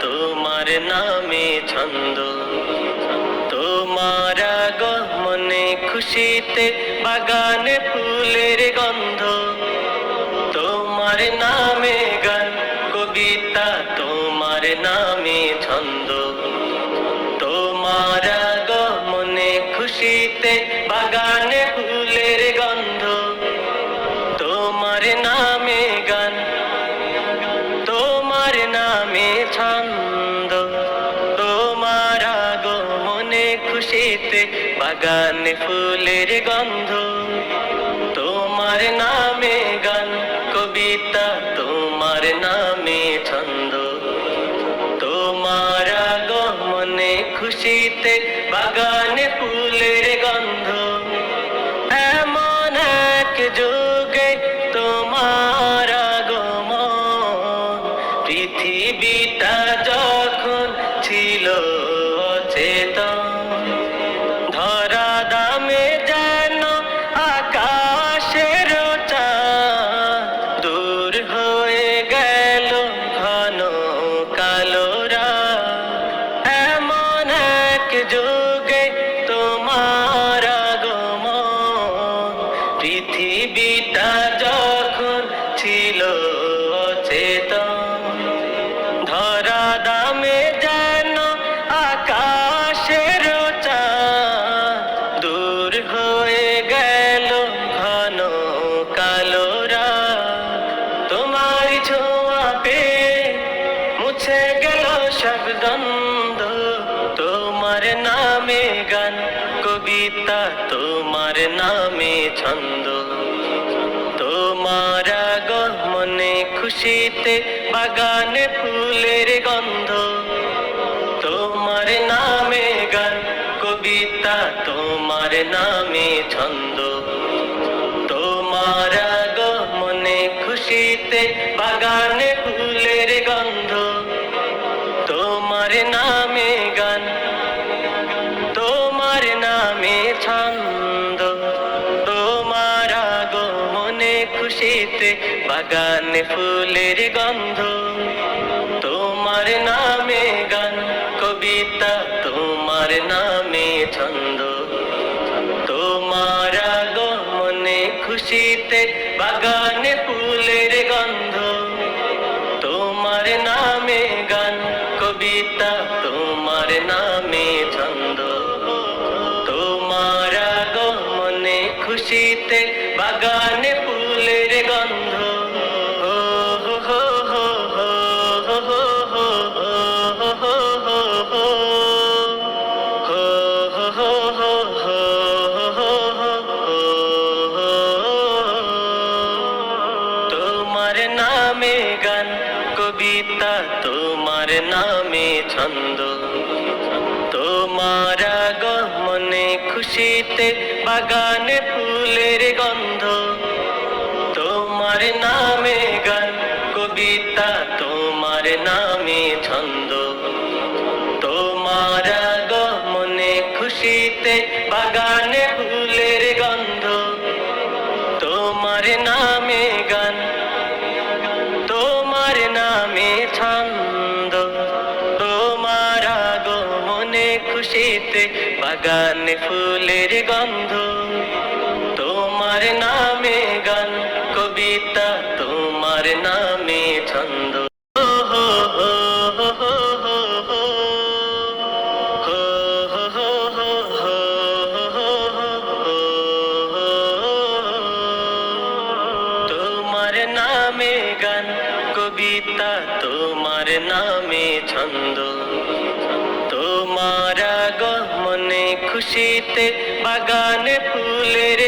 তোমার নামে ছন্দ। তোমার আগমনে খুশিতে বাগানে ফুলের গন্ধ। তোমার নামে গান, কবিতা, তোমার নামে ছন্দ। তোমার আগমনে খুশিতে বাগানে ফুলের ছন্দ। তোমার আগমনে খুশিতে বাগানে ফুলের গন্ধ। তোমার নামে গান, কবিতা, তোমার নামে ছন্দ। তোমার আগমনে খুশিতে বাগানে ফুলের গন্ধ। এমন এক যুগে তোমার আগমন পৃথিবীটা পৃথিবীটা যখন ছিল অচেতন ধরা দামে যেন আকাশের চাঁদ দূর হয়ে গেল ঘন কালোরা তোমার ছোঁয়া পে মুছে গেল সব কবিতা তোমার নামে ছন্দ। তোমার আগমনে খুশিতে বাগানে ফুলের গন্ধ। তোমার নামে গান, কবিতা তোমার নামে ছন্দ। তোমার আগমনে খুশিতে বাগানে ফুলের গন্ধ। তোমার নামে বাগানে ফুলের গন্ধ, তোমার নামে গান, কবিতা তোমার নামে ছন্দ। তোমার আগমনে খুশিতে বাগানে ফুলের গন্ধ, তোমার নামে গান, কবিতা তোমার নামে ছন্দ। তোমার আগমনে খুশিতে বাগানে ফুলের গন্ধ নামে গান, কবিতা, তোমার নামে ছন্দ। তোমার আগমনে খুশিতে বাগানে ফুলের গন্ধ। তোমার নামে গান, কবিতা, তোমার নামে ছন্দ। তোমার আগমনে খুশিতে বাগানে খুশিতে বাগানে ফুলের গন্ধ তোমার নামে গান কবিতা তোমার নামে ছন্দ তোমার নামে গান কবিতা তোমার নামে ছন্দ তোমার আগমনে খুশিতে বাগানে ফুলের